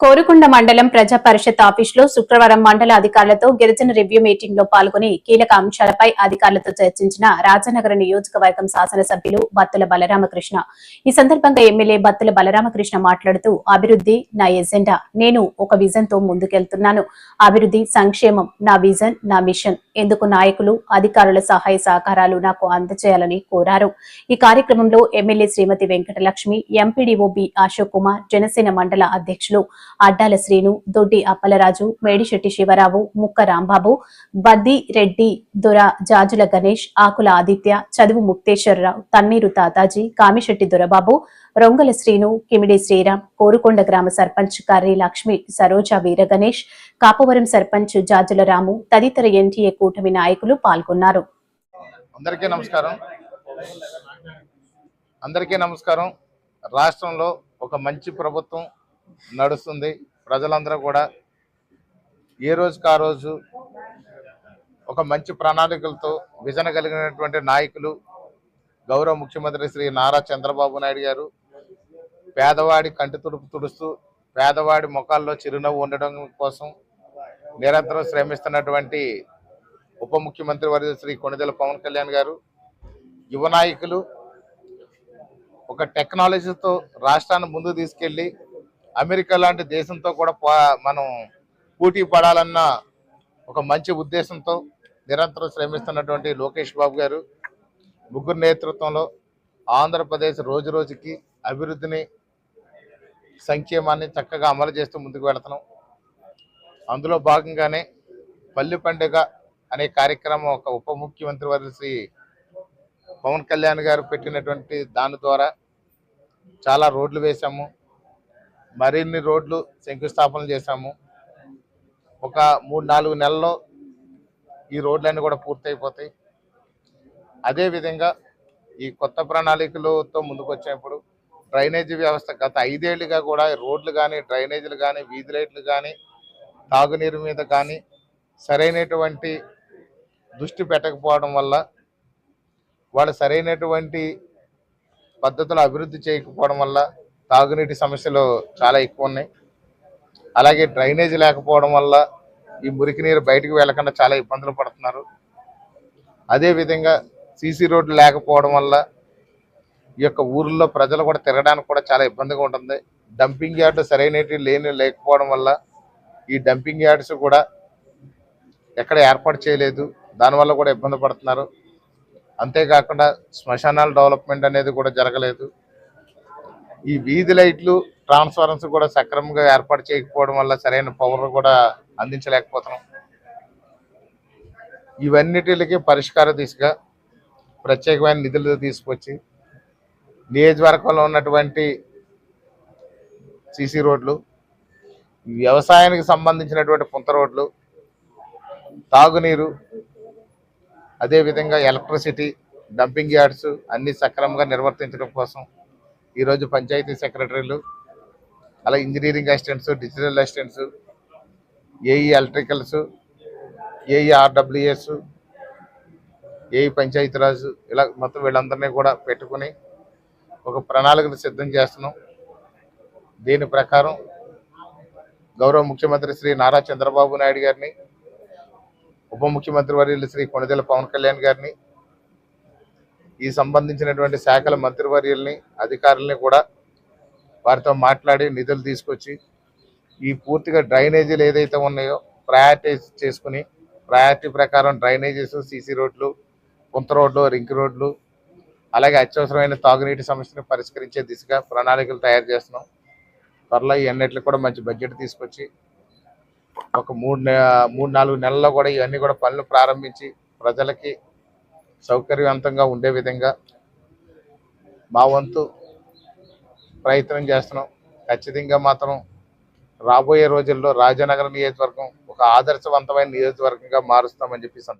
కోరుకొండ మండలం ప్రజా పరిషత్ ఆఫీసులో శుక్రవారం మండల అధికారులతో గిరిజన రివ్యూ మీటింగ్లో పాల్గొని కీలక అంశాలపై అధికారులతో చర్చించిన రాజనగర నియోజకవర్గం శాసనసభ్యులు బత్తుల బలరామకృష్ణ. ఈ సందర్భంగా ఎమ్మెల్యే బత్తుల బలరామకృష్ణ మాట్లాడుతూ అభివృద్ధి నా ఎజెండా. నేను ఒక విజన్తో ముందుకెళ్తున్నాను. అభివృద్ధి సంక్షేమం నా విజన్ నా మిషన్. ఎందుకు నాయకులు అధికారుల సహాయ సహకారాలు నాకు అందజేయాలని కోరారు. ఈ కార్యక్రమంలో MLA Srimati Venkatalakshmi MPDO B Ashok Kumar Janasena మండల అధ్యక్షులు అడ్డాల శ్రీను దొడ్డి అప్పలరాజు మేడిశెట్టి శివరావు ముక్క రాంబాబు బద్ది రెడ్డి దొర జాజుల గణేష్ ఆకుల ఆదిత్య చదువు ముక్తేశ్వరరావు తన్నీరు తాతాజీ కామిశెట్టి దొరబాబు రొంగల శ్రీను కిమిడి శ్రీరామ్ కోరుకొండ గ్రామ సర్పంచ్ కర్రీ లక్ష్మి సరోజ వీర గణేష్ కాపవరం సర్పంచ్ జాజుల రాము తదితర ఎన్టీఏ కూటమి నాయకులు పాల్గొన్నారు. అందరికీ నమస్కారం. అందరికీ నమస్కారం. రాష్ట్రంలో ఒక మంచి ప్రభుత్వం నడుస్తుంది. ప్రజలందరూ కూడా ఏ రోజుకి ఆ రోజు ఒక మంచి ప్రణాళికలతో విజన కలిగినటువంటి నాయకులు గౌరవ ముఖ్యమంత్రి శ్రీ నారా చంద్రబాబు నాయుడు గారు పేదవాడి కంటి తుడుపు తుడుస్తూ పేదవాడి ముఖాల్లో చిరునవ్వు ఉండడం కోసం నిరంతరం శ్రమిస్తున్నటువంటి ఉప ముఖ్యమంత్రి వర్యులు శ్రీ కొణిదెల పవన్ కళ్యాణ్ గారు యువ నాయకులు ఒక టెక్నాలజీతో రాష్ట్రాన్ని ముందు తీసుకెళ్ళి అమెరికా లాంటి దేశంతో కూడా మనం పోటీ పడాలన్న ఒక మంచి ఉద్దేశంతో నిరంతరం శ్రమిస్తున్నటువంటి లోకేష్ బాబు గారు ముగ్గురు నేతృత్వంలో ఆంధ్రప్రదేశ్ రోజు రోజుకి అభివృద్ధిని సంక్షేమాన్ని చక్కగా అమలు చేస్తూ ముందుకు వెళుతున్నాం. అందులో భాగంగానే పల్లి పండుగ అనే కార్యక్రమం ఒక ఉప ముఖ్యమంత్రి వారి శ్రీ పవన్ కళ్యాణ్ గారు పెట్టినటువంటి దాని ద్వారా చాలా రోడ్లు వేశాము. మరిన్ని రోడ్లు శంకుస్థాపన చేశాము. ఒక మూడు నాలుగు నెలల్లో ఈ రోడ్లన్నీ కూడా పూర్తయిపోతాయి. అదేవిధంగా ఈ కొత్త ప్రణాళికలతో ముందుకు వచ్చినప్పుడు డ్రైనేజీ వ్యవస్థ గత ఐదేళ్ళుగా కూడా రోడ్లు కానీ డ్రైనేజీలు కానీ వీధి లైట్లు కానీ తాగునీరు మీద కానీ సరైనటువంటి దృష్టి పెట్టకపోవడం వల్ల వాళ్ళు సరైనటువంటి పద్ధతులు అభివృద్ధి చేయకపోవడం వల్ల తాగునీటి సమస్యలు చాలా ఎక్కువ ఉన్నాయి. అలాగే డ్రైనేజ్ లేకపోవడం వల్ల ఈ మురికి నీరు బయటకు వెళ్ళకుండా చాలా ఇబ్బందులు పడుతున్నారు. అదేవిధంగా సీసీ రోడ్లు లేకపోవడం వల్ల ఈ యొక్క ఊర్లో ప్రజలు కూడా తిరగడానికి కూడా చాలా ఇబ్బందిగా ఉంటుంది. డంపింగ్ యార్డ్ సరైనవి లేని లేకపోవడం వల్ల ఈ డంపింగ్ యార్డ్స్ కూడా ఎక్కడ ఏర్పాటు చేయలేదు. దానివల్ల కూడా ఇబ్బంది పడుతున్నారు. అంతేకాకుండా శ్మశానాల డెవలప్మెంట్ అనేది కూడా జరగలేదు. ఈ వీధి లైట్లు ట్రాన్స్ఫారెన్స్ కూడా సక్రమంగా ఏర్పాటు చేయకపోవడం వల్ల సరైన పవర్ కూడా అందించలేకపోతున్నాం. ఇవన్నిటికి పరిష్కార దిశగా ప్రత్యేకమైన నిధులు తీసుకొచ్చి నియోజకవర్గంలో ఉన్నటువంటి సిసి రోడ్లు వ్యవసాయానికి సంబంధించినటువంటి పుంత రోడ్లు తాగునీరు అదేవిధంగా ఎలక్ట్రిసిటీ డంపింగ్ యార్డ్స్ అన్ని సక్రమంగా నిర్వర్తించడం కోసం ఈరోజు పంచాయతీ సెక్రటరీలు అలా engineering assistants digital assistants AE electricals AE RWS AE Panchayat Raj ఇలా మొత్తం వీళ్ళందరినీ కూడా పెట్టుకుని ఒక ప్రణాళికను సిద్ధం చేస్తున్నాం. దీని ప్రకారం గౌరవ ముఖ్యమంత్రి శ్రీ నారా చంద్రబాబు నాయుడు గారిని ఉప ముఖ్యమంత్రి వర్యులు శ్రీ కొనదెల పవన్ కళ్యాణ్ గారిని ఈ సంబంధించినటువంటి శాఖల మంత్రివర్యుల్ని అధికారుల్ని కూడా వారితో మాట్లాడి నిధులు తీసుకొచ్చి ఈ పూర్తిగా డ్రైనేజీలు ఏదైతే ఉన్నాయో ప్రయారిటైజ్ చేసుకుని ప్రయారిటీ ప్రకారం డ్రైనేజెస్ సీసీ రోడ్లు పుంత రోడ్లు రింక్ రోడ్లు అలాగే అత్యవసరమైన తాగునీటి సమస్యను పరిష్కరించే దిశగా ప్రణాళికలు తయారు చేస్తున్నాం. త్వరలో ఇవన్నిటికి కూడా మంచి బడ్జెట్ తీసుకొచ్చి ఒక మూడు నె- మూడు నాలుగు నెలల్లో కూడా ఇవన్నీ కూడా పనులు ప్రారంభించి ప్రజలకి సౌకర్యవంతంగా ఉండే విధంగా మా వంతు ప్రయత్నం చేస్తున్నాం. ఖచ్చితంగా మాత్రం రాబోయే రోజుల్లో రాజనగర నియోజకవర్గం ఒక ఆదర్శవంతమైన నియోజకవర్గంగా మారుస్తామని చెప్పి